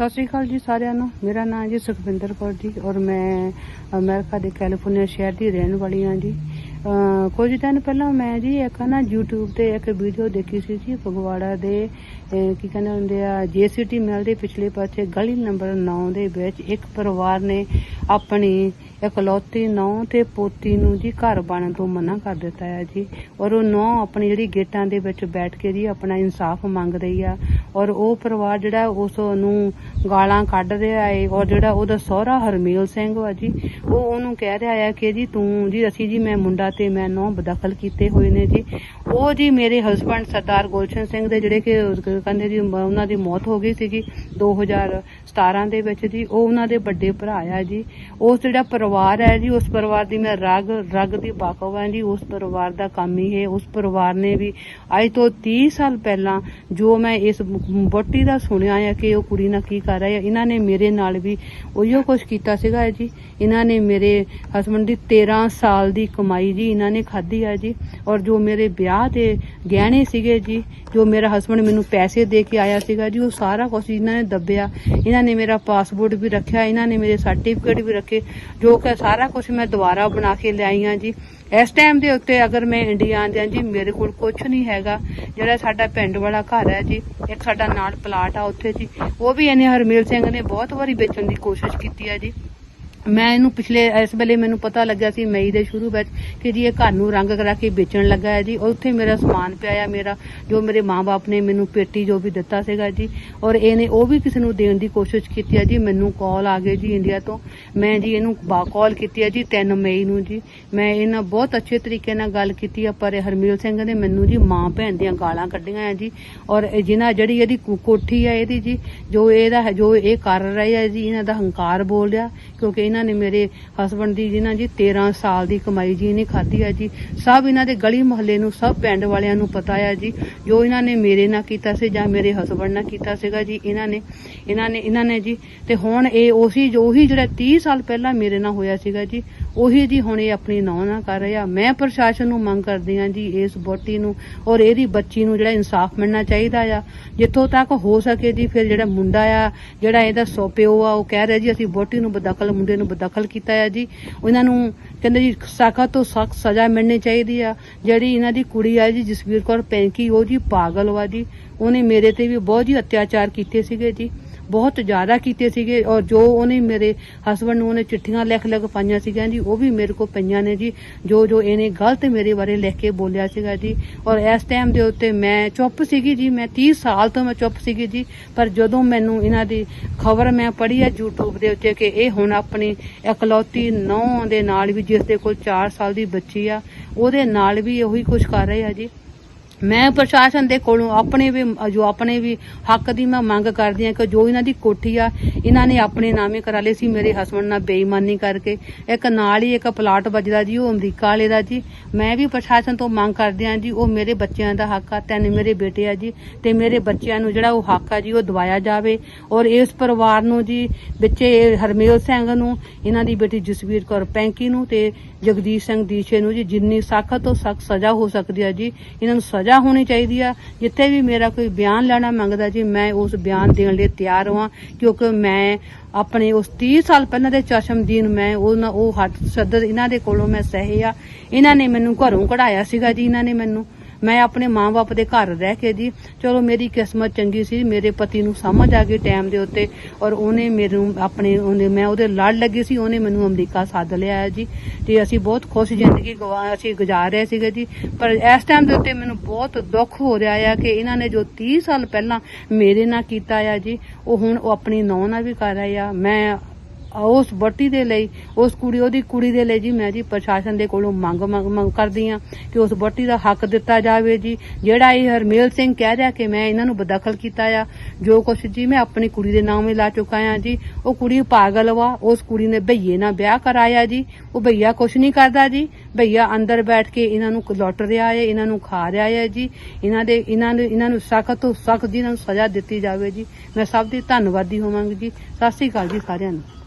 ਸਤਿ ਸ਼੍ਰੀ ਅਕਾਲ ਜੀ ਸਾਰਿਆਂ ਨੂੰ। ਮੇਰਾ ਨਾਮ ਜੀ ਸੁਖਵਿੰਦਰ ਕੌਰ ਜੀ ਔਰ ਮੈਂ ਅਮਰੀਕਾ ਦੇ ਕੈਲੀਫੋਰਨੀਆ ਸ਼ਹਿਰ ਦੀ ਰਹਿਣ ਵਾਲੀ ਹਾਂ ਜੀ। ਕੁਝ ਦਿਨ ਪਹਿਲਾਂ ਮੈਂ ਜੀ ਇੱਕ ਨਾ YouTube ਤੇ ਇੱਕ ਵੀਡੀਓ ਦੇਖੀ ਸੀ ਜੀ, ਫਗਵਾੜਾ ਦੇ ਕੀ ਕਹਿੰਦੇ ਹੁੰਦੇ ਆ ਜੀਸੀਟੀ ਮਿਲ ਦੇ ਪਿਛਲੇ ਪਾਸੇ ਗਲੀ ਨੰਬਰ 9 ਦੇ ਵਿੱਚ ਇੱਕ ਪਰਿਵਾਰ ਨੇ ਆਪਣੀ ਇਕਲੌਤੀ ਨੌ ਤੇ ਪੋਤੀ ਨੂੰ ਜੀ ਘਰ ਬਣਨ ਤੋਂ ਮਨਾ ਕਰ ਦਿੱਤਾ ਹੈ ਜੀ। ਔਰ ਉਹ ਨੌ ਆਪਣੀ ਜਿਹੜੀ ਗੇਟਾਂ ਦੇ ਵਿੱਚ ਬੈਠ ਕੇ ਜੀ ਆਪਣਾ ਇਨਸਾਫ ਮੰਗ ਰਹੀ ਆ। ਔਰ ਉਹ ਪਰਿਵਾਰ ਜਿਹੜਾ ਉਸ ਨੂੰ ਗਾਲਾਂ ਕੱਢ ਰਿਹਾ ਹੈ ਔਰ ਜਿਹੜਾ ਉਹਦਾ ਸਹੁਰਾ ਹਰਮੇਲ ਸਿੰਘ ਵਾ ਜੀ, ਉਹ ਉਹਨੂੰ ਕਹਿ ਰਿਹਾ ਹੈ ਕਿ ਜੀ ਤੂੰ ਜੀ ਅਸੀਂ ਜੀ ਮੈਂ ਮੁੰਡਾ ਤੇ ਮੈਂ ਨੌ ਬਦਖਲ ਕੀਤੇ ਹੋਏ ਨੇ ਜੀ। ਉਹ ਜੀ ਮੇਰੇ ਹਸਬੰਡ ਸਰਦਾਰ ਗੁਲਸ਼ਨ ਸਿੰਘ ਦੇ ਜਿਹੜੇ ਕਿ ਕਹਿੰਦੇ ਜੀ ਮ- ਉਹਨਾਂ ਦੀ ਮੌਤ ਹੋ ਗਈ ਸੀਗੀ 2017 ਦੇ ਵਿੱਚ ਜੀ, ਉਹ ਉਹਨਾਂ ਦੇ ਵੱਡੇ ਭਰਾ ਆ ਜੀ। ਉਸ ਜਿਹੜਾ ਪਰਿਵਾਰ ਹੈ ਜੀ, ਉਸ ਪਰਿਵਾਰ ਦੀ ਮੈਂ ਰਗ ਰਗ ਦੀ ਵਾਕਫ ਹਾਂ ਜੀ, ਉਸ ਪਰਿਵਾਰ ਦਾ ਕੰਮ ਹੀ ਹੈ ਉਸ ਪਰਿਵਾਰ ਨੇ ਵੀ ਅੱਜ ਤੋਂ 30 ਸਾਲ ਪਹਿਲਾਂ ਜੋ ਮੈਂ ਇਸ ਬੋਟੀ ਦਾ ਸੁਣਿਆ ਹੈ ਕਿ ਉਹ ਕੁੜੀ ਨਾਲ ਕੀ ਕਰ ਰਹੀ ਹੈ, ਇਹਨਾਂ ਨੇ ਮੇਰੇ ਨਾਲ ਵੀ ਉਹੀਓ ਕੁਝ ਕੀਤਾ ਸੀਗਾ ਜੀ। ਇਹਨਾਂ ਨੇ ਮੇਰੇ ਹਸਬੰਡ ਦੀ 13 ਸਾਲ ਦੀ ਕਮਾਈ ਜੀ, ਇਹਨਾਂ ਨੇ ਖਾਧੀ ਹੈ ਜੀ। ਔਰ ਜੋ ਮੇਰੇ ਵਿਆਹ ਦੇ ਗਹਿਣੇ ਸੀਗੇ ਜੀ, ਜੋ ਮੇਰਾ ਹਸਬੰਡ ਮੈਨੂੰ ਪੈਸੇ ਦੇ ਕੇ ਆਇਆ ਸੀਗਾ ਜੀ, ਉਹ ਸਾਰਾ ਕੁਝ ਇਹਨਾਂ ਨੇ ਦੱਬਿਆ। ਇਹਨਾਂ ਨੇ ਮੇਰਾ ਪਾਸਪੋਰਟ ਵੀ ਰੱਖਿਆ, ਇਹਨਾਂ ਨੇ ਮੇਰੇ ਸਰਟੀਫਿਕੇਟ ਵੀ ਰੱਖੇ, ਜੋ ਕਿ ਸਾਰਾ ਕੁਝ ਮੈਂ ਦੁਬਾਰਾ ਬਣਾ ਕੇ ਲਿਆਈ ਹਾਂ ਜੀ। ਇਸ ਟਾਈਮ ਦੇ ਉੱਤੇ ਅਗਰ ਮੈਂ ਇੰਡੀਆ ਆਂਦਿਆਂ ਜੀ, ਮੇਰੇ ਕੋਲ ਕੁਝ ਨਹੀਂ ਹੈਗਾ। ਜਿਹੜਾ ਸਾਡਾ ਪਿੰਡ ਵਾਲਾ ਘਰ ਹੈ ਜੀ, ਇੱਕ ਸਾਡਾ ਨਾਲ ਪਲਾਟ ਆ ਉੱਥੇ ਜੀ। ਉਹ ਵੀ ਇਹਨੇ ਹਰਮੇਲ ਸਿੰਘ ਨੇ ਬਹੁਤ ਵਾਰੀ ਵੇਚਣ ਦੀ ਕੋਸ਼ਿਸ਼ ਕੀਤੀ ਆ ਜੀ। ਮੈਂ ਇਹਨੂੰ ਪਿਛਲੇ, ਇਸ ਵੇਲੇ ਮੈਨੂੰ ਪਤਾ ਲੱਗਿਆ ਸੀ ਮਈ ਦੇ ਸ਼ੁਰੂ ਵਿੱਚ ਕਿ ਜੀ ਇਹ ਘਰ ਨੂੰ ਰੰਗ ਕਰਾ ਕੇ ਵੇਚਣ ਲੱਗਾ ਹੈ ਜੀ। ਉੱਥੇ ਮੇਰਾ ਸਮਾਨ ਪਿਆ ਆ, ਮੇਰਾ ਜੋ ਮੇਰੇ ਮਾਪੇ ਨੇ ਮੈਨੂੰ ਪੇਟੀ ਜੋ ਵੀ ਦਿੱਤਾ ਸੀਗਾ ਜੀ, ਔਰ ਇਹਨੇ ਉਹ ਵੀ ਕਿਸੇ ਨੂੰ ਦੇਣ ਦੀ ਕੋਸ਼ਿਸ਼ ਕੀਤੀ ਹੈ ਜੀ। ਮੈਨੂੰ ਕਾਲ ਆ ਗਈ ਜੀ ਇੰਡੀਆ ਤੋਂ। ਮੈਂ ਜੀ ਇਹਨੂੰ ਕਾਲ ਕੀਤੀ ਹੈ ਜੀ 3 ਮਈ ਨੂੰ ਜੀ। ਮੈਂ ਇਹਨਾਂ ਬਹੁਤ ਅੱਛੇ ਤਰੀਕੇ ਨਾਲ ਗੱਲ ਕੀਤੀ ਆ, ਪਰ ਇਹ ਹਰਮੀਲ ਸਿੰਘ ਨੇ ਮੈਨੂੰ ਜੀ ਮਾਂ ਭੈਣ ਦੀਆਂ ਗਾਲਾਂ ਕੱਢੀਆਂ ਆ ਜੀ। ਔਰ ਇਹ ਜਿਨ੍ਹਾਂ ਜਿਹੜੀ ਇਹਦੀ ਕੋਠੀ ਆ ਇਹਦੀ ਜੀ, ਜੋ ਇਹਦਾ ਜੋ ਇਹ ਕਰ ਰਹੇ ਆ ਜੀ, ਇਹਨਾਂ ਦਾ ਹੰਕਾਰ ਬੋਲ ਰਿਹਾ, ਕਿਉਂਕਿ ਇਹਨਾਂ ਨੇ ਮੇਰੇ ਹਸਬੰਡ ਦੀ, ਜਿਨ੍ਹਾਂ ਜੀ 13 ਸਾਲ ਦੀ ਕਮਾਈ ਜੀ, ਇਹਨੇ ਖਾਧੀ ਆ ਜੀ। ਸਭ ਇਹਨਾਂ ਦੇ ਗਲੀ ਮੁਹੱਲੇ ਨੂੰ, ਸਭ ਪਿੰਡ ਵਾਲਿਆਂ ਨੂੰ ਪਤਾ ਆ ਜੀ। ਜੋ ਇਹਨਾਂ ਨੇ ਮੇਰੇ ਨਾਲ ਕੀਤਾ ਸੀ ਜਾਂ ਮੇਰੇ ਹਸਬੰਡ ਨਾਲ ਕੀਤਾ ਸੀਗਾ ਜੀ, ਇਹਨਾਂ ਨੇ ਇਹਨਾਂ ਨੇ ਇਹਨਾਂ ਨੇ ਜੀ। ਤੇ ਹੁਣ ਇਹ ਉਹੀ ਜੋ, ਉਹੀ ਜਿਹੜਾ 30 ਸਾਲ ਪਹਿਲਾਂ ਮੇਰੇ ਨਾਲ ਹੋਇਆ ਸੀਗਾ ਜੀ ਉਹੀ ਜੀ ਹੁਣ ਇਹ ਆਪਣੀ ਨੌ ਨਾ ਕਰ ਰਿਹਾ। ਮੈਂ ਪ੍ਰਸ਼ਾਸਨ ਨੂੰ ਮੰਗ ਕਰਦੀ ਹਾਂ ਜੀ, ਇਸ ਬੋਟੀ ਨੂੰ ਔਰ ਇਹਦੀ ਬੱਚੀ ਨੂੰ ਜਿਹੜਾ ਇਨਸਾਫ ਮਿਲਣਾ ਚਾਹੀਦਾ ਆ। ਜਿੱਥੋਂ ਤੱਕ ਹੋ ਸਕੇ ਜੀ, ਫਿਰ ਜਿਹੜਾ ਮੁੰਡਾ ਆ, ਜਿਹੜਾ ਇਹਦਾ ਸੋ ਪਿਓ ਆ, ਉਹ ਕਹਿ ਰਿਹਾ ਜੀ, ਅਸੀਂ ਬੋਟੀ ਨੂੰ ਬਦਖਲ, ਮੁੰਡੇ ਨੂੰ ਬਦਖਲ ਕੀਤਾ ਆ ਜੀ। ਉਹਨਾਂ ਨੂੰ ਕਹਿੰਦੇ ਜੀ ਸਖਤ ਤੋਂ ਸਖਤ ਸਜ਼ਾ ਮਿਲਣੀ ਚਾਹੀਦੀ ਆ। ਜਿਹੜੀ ਇਹਨਾਂ ਦੀ ਕੁੜੀ ਆ ਜੀ, ਜਸਵੀਰ ਕੌਰ ਪੈਂਕੀ, ਉਹ ਜੀ ਪਾਗਲ ਵਾ ਜੀ। ਉਹਨੇ ਮੇਰੇ ਤੇ ਵੀ ਬਹੁਤ ਜੀ ਅਤਿਆਚਾਰ ਕੀਤੇ ਸੀਗੇ ਜੀ। ਬਹੁਤ ਜ਼ਿਆਦਾ ਕੀਤੇ ਸੀਗੇ ਔਰ ਜੋ ਉਹਨੇ ਮੇਰੇ ਹਸਬੰਡ ਨੂੰ ਉਹਨੇ ਚਿੱਠੀਆਂ ਲਿਖ ਲਿਖ ਪਾਈਆਂ ਸੀਗੀਆਂ ਜੀ, ਉਹ ਵੀ ਮੇਰੇ ਕੋਲ ਪਈਆਂ ਨੇ ਜੀ। ਜੋ ਜੋ ਇਹਨੇ ਗਲਤ ਮੇਰੇ ਬਾਰੇ ਲਿਖ ਕੇ ਬੋਲਿਆ ਸੀਗਾ ਜੀ। ਔਰ ਇਸ ਟਾਈਮ ਦੇ ਉੱਤੇ ਮੈਂ ਚੁੱਪ ਸੀਗੀ ਜੀ, ਮੈਂ 30 ਸਾਲ ਤੋਂ ਮੈਂ ਚੁੱਪ ਸੀਗੀ ਜੀ। ਪਰ ਜਦੋਂ ਮੈਨੂੰ ਇਹਨਾਂ ਦੀ ਖਬਰ ਮੈਂ ਪੜ੍ਹੀ ਹੈ YouTube ਦੇ ਉੱਤੇ ਕਿ ਇਹ ਹੁਣ ਆਪਣੀ ਇਕਲੌਤੀ ਨੌਂ ਦੇ ਨਾਲ ਵੀ ਜਿਸ ਦੇ ਕੋਲ 4 ਸਾਲ ਦੀ ਬੱਚੀ ਆ, ਉਹਦੇ ਨਾਲ ਵੀ ਉਹੀ ਕੁਝ ਕਰ ਰਹੇ ਆ ਜੀ। ਮੈਂ ਪ੍ਰਸ਼ਾਸਨ ਦੇ ਕੋਲੋਂ ਆਪਣੇ ਵੀ, ਜੋ ਆਪਣੇ ਵੀ ਹੱਕ ਦੀ ਮੈਂ ਮੰਗ ਕਰਦੀ ਹਾਂ ਕਿ ਜੋ ਇਹਨਾਂ ਦੀ ਕੋਠੀ ਆ, ਇਹਨਾਂ ਨੇ ਆਪਣੇ ਨਾਮੇ ਕਰਾ ਲਏ ਸੀ ਮੇਰੇ ਹਸਬੰਡ ਨਾਲ ਬੇਈਮਾਨੀ ਕਰਕੇ। ਇੱਕ ਨਾਲ ਹੀ ਇੱਕ ਪਲਾਟ ਵੱਜਦਾ ਜੀ, ਉਹ ਅਮਰੀਕਾ ਵਾਲੇ ਦਾ ਜੀ। ਮੈਂ ਵੀ ਪ੍ਰਸ਼ਾਸਨ ਤੋਂ ਮੰਗ ਕਰਦੀ ਹਾਂ ਜੀ, ਉਹ ਮੇਰੇ ਬੱਚਿਆਂ ਦਾ ਹੱਕ ਆ, ਤਿੰਨ ਮੇਰੇ ਬੇਟੇ ਆ ਜੀ, ਤੇ ਮੇਰੇ ਬੱਚਿਆਂ ਨੂੰ ਜਿਹੜਾ ਉਹ ਹੱਕ ਆ ਜੀ, ਉਹ ਦਵਾਇਆ ਜਾਵੇ। ਔਰ ਇਸ ਪਰਿਵਾਰ ਨੂੰ ਜੀ, ਵਿੱਚੇ ਹਰਮੇਲ ਸਿੰਘ ਨੂੰ, ਇਹਨਾਂ ਦੀ ਬੇਟੀ ਜਸਵੀਰ ਕੌਰ ਪੈਂਕੀ ਨੂੰ ਤੇ ਜਗਦੀਸ਼ ਸਿੰਘ ਦੀਸ਼ੇ ਨੂੰ ਜੀ, ਜਿੰਨੀ ਸਖਤ ਤੋਂ ਸਖਤ ਸਜ਼ਾ ਹੋ ਸਕਦੀ ਹੈ ਜੀ, ਇਹਨਾਂ ਨੂੰ ਸਜ਼ਾ ਹੋਣੀ ਚਾਹੀਦੀ ਆ। ਜਿੱਥੇ ਵੀ ਮੇਰਾ ਕੋਈ ਬਿਆਨ ਲੈਣਾ ਮੰਗਦਾ ਜੀ, ਮੈਂ ਉਸ ਬਿਆਨ ਦੇਣ ਲਈ ਤਿਆਰ ਹਾਂ ਕਿਉਂਕਿ ਮੈਂ ਆਪਣੇ ਉਸ 30 ਸਾਲ ਪਹਿਲਾਂ ਦੇ ਚਸ਼ਮਦੀਨ ਮੈਂ ਉਹਨਾਂ, ਉਹ ਹੱਥ ਸਦਰ ਇਹਨਾਂ ਦੇ ਕੋਲੋਂ ਮੈਂ ਸਹੇ ਆ। ਇਹਨਾਂ ਨੇ ਮੈਨੂੰ ਘਰੋਂ ਕਢਾਇਆ ਸੀਗਾ ਜੀ, ਇਹਨਾਂ ਨੇ ਮੈਨੂੰ ਮੈਂ ਆਪਣੇ ਮਾਂ-ਬਾਪ ਦੇ ਘਰ ਰਹਿ ਕੇ ਜੀ, ਚਲੋ ਮੇਰੀ ਕਿਸਮਤ ਚੰਗੀ ਸੀ, ਮੇਰੇ ਪਤੀ ਨੂੰ ਸਮਝ ਆ ਗਈ ਟਾਈਮ ਦੇ ਉੱਤੇ ਔਰ ਉਹਨੇ ਮੈਨੂੰ ਆਪਣੇ, ਉਹਨੇ, ਮੈਂ ਉਹਦੇ ਲੜ ਲੱਗੀ ਸੀ, ਉਹਨੇ ਮੈਨੂੰ ਅਮਰੀਕਾ ਸੱਦ ਲਿਆ ਹੈ ਜੀ। ਤੇ ਅਸੀਂ ਬਹੁਤ ਖੁਸ਼ ਜ਼ਿੰਦਗੀ ਗਵਾ, ਅਸੀਂ ਗੁਜ਼ਾਰ ਰਹੇ ਸੀਗੇ ਜੀ। ਪਰ ਇਸ ਟਾਈਮ ਦੇ ਉੱਤੇ ਮੈਨੂੰ ਬਹੁਤ ਦੁੱਖ ਹੋ ਰਿਹਾ ਆ ਕਿ ਇਹਨਾਂ ਨੇ ਜੋ 30 ਸਾਲ ਪਹਿਲਾਂ ਮੇਰੇ ਨਾਲ ਕੀਤਾ ਆ ਜੀ, ਉਹ ਹੁਣ ਉਹ ਆਪਣੀ ਨੌਂ ਨਾਲ ਵੀ ਕਰ ਰਹੇ ਆ। ਮੈਂ ਉਸ ਬੱਟੀ ਦੇ ਲਈ, ਉਸ ਕੁੜੀ, ਉਹਦੀ ਕੁੜੀ ਦੇ ਲਈ ਜੀ ਮੈਂ ਜੀ ਪ੍ਰਸ਼ਾਸਨ ਦੇ ਕੋਲੋਂ ਮੰਗ ਮੰਗ ਕਰਦੀ ਆ ਕਿ ਉਸ ਬੱਟੀ ਦਾ ਹੱਕ ਦਿੱਤਾ ਜਾਵੇ ਜੀ। ਜਿਹੜਾ ਇਹ ਹਰਮੇਲ ਸਿੰਘ ਕਹਿ ਰਿਹਾ ਕਿ ਮੈਂ ਇਹਨਾਂ ਨੂੰ ਬਦਖਲ ਕੀਤਾ ਆ, ਜੋ ਕੁਛ ਜੀ ਮੈਂ ਆਪਣੀ ਕੁੜੀ ਦੇ ਨਾਮ ਹੀ ਲਾ ਚੁੱਕਾ ਆ ਜੀ। ਉਹ ਕੁੜੀ ਪਾਗਲ ਵਾ, ਉਸ ਕੁੜੀ ਨੇ ਭਈਏ ਨਾਲ ਵਿਆਹ ਕਰਾਇਆ ਜੀ। ਉਹ ਭਈਆ ਕੁਛ ਨਹੀਂ ਕਰਦਾ ਜੀ। ਭਈਆ ਅੰਦਰ ਬੈਠ ਕੇ ਇਹਨਾਂ ਨੂੰ ਲੁੱਟ ਰਿਹਾ ਹੈ ਇਹਨਾਂ ਨੂੰ ਖਾ ਰਿਹਾ ਹੈ ਜੀ। ਇਹਨਾਂ ਦੇ, ਇਹਨਾਂ ਨੂੰ ਇਹਨਾਂ ਨੂੰ ਸਖਤ ਤੋਂ ਸਖਤ ਜੀ ਇਹਨਾਂ ਨੂੰ ਸਜ਼ਾ ਦਿੱਤੀ ਜਾਵੇ ਜੀ। ਮੈਂ ਸਭ ਦੀ ਧੰਨਵਾਦੀ ਹੋਵਾਂਗੀ ਜੀ। ਸਤਿ ਸ੍ਰੀ ਅਕਾਲ ਜੀ ਸਾਰਿਆਂ ਨੂੰ।